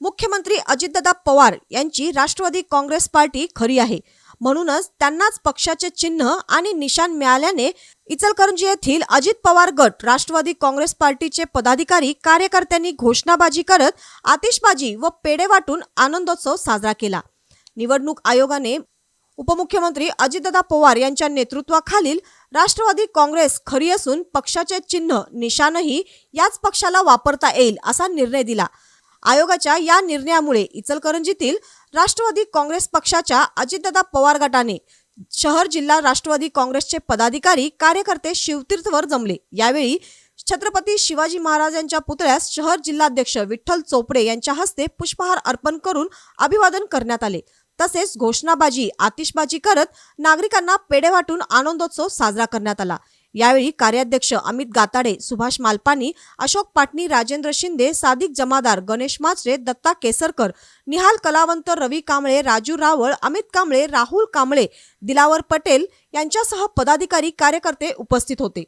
मुख्यमंत्री अजितदादा पवार यांची राष्ट्रवादी काँग्रेस पार्टी खरी आहे. म्हणूनच त्यांनाच पक्षाचे चिन्ह आणि निशाण मिळाल्याने इचलकरंजी येथील अजित पवार गट राष्ट्रवादी काँग्रेस पार्टीचे पदाधिकारी कार्यकर्त्यांनी घोषणाबाजी करत आतिषबाजी व पेढे वाटून आनंदोत्सव साजरा केला. निवडणूक आयोगाने उपमुख्यमंत्री अजितदादा पवार यांच्या नेतृत्वाखालील राष्ट्रवादी काँग्रेस खरी असून पक्षाचे चिन्ह निशाणही याच पक्षाला वापरता येईल असा निर्णय दिला. आयोगाच्या या निर्णयामुळे इचलकरंजीतील राष्ट्रवादी काँग्रेस पक्षाच्या अजितदादा पवार गटाने शहर जिल्हा राष्ट्रवादी काँग्रेसचे पदाधिकारी कार्यकर्ते शिवतीर्थवर जमले. यावेळी छत्रपती शिवाजी महाराजांच्या पुतळ्यास शहर जिल्हाध्यक्ष विठ्ठल चोपडे यांच्या हस्ते पुष्पहार अर्पण करून अभिवादन करण्यात आले. तसेच घोषणाबाजी आतिषबाजी करत नागरिकांना पेढे वाटून आनंदोत्सव साजरा करण्यात आला. यावेळी कार्याध्यक्ष अमित गाताडे सुभाष मालपानी अशोक पाटणी राजेंद्र शिंदे सादिक जमादार गणेश माचरे दत्ता केसरकर निहाल कलावंत रवी कांबळे राजू रावळ अमित कांबळे राहुल कांबळे दिलावर पटेल यांच्यासह पदाधिकारी कार्यकर्ते उपस्थित होते.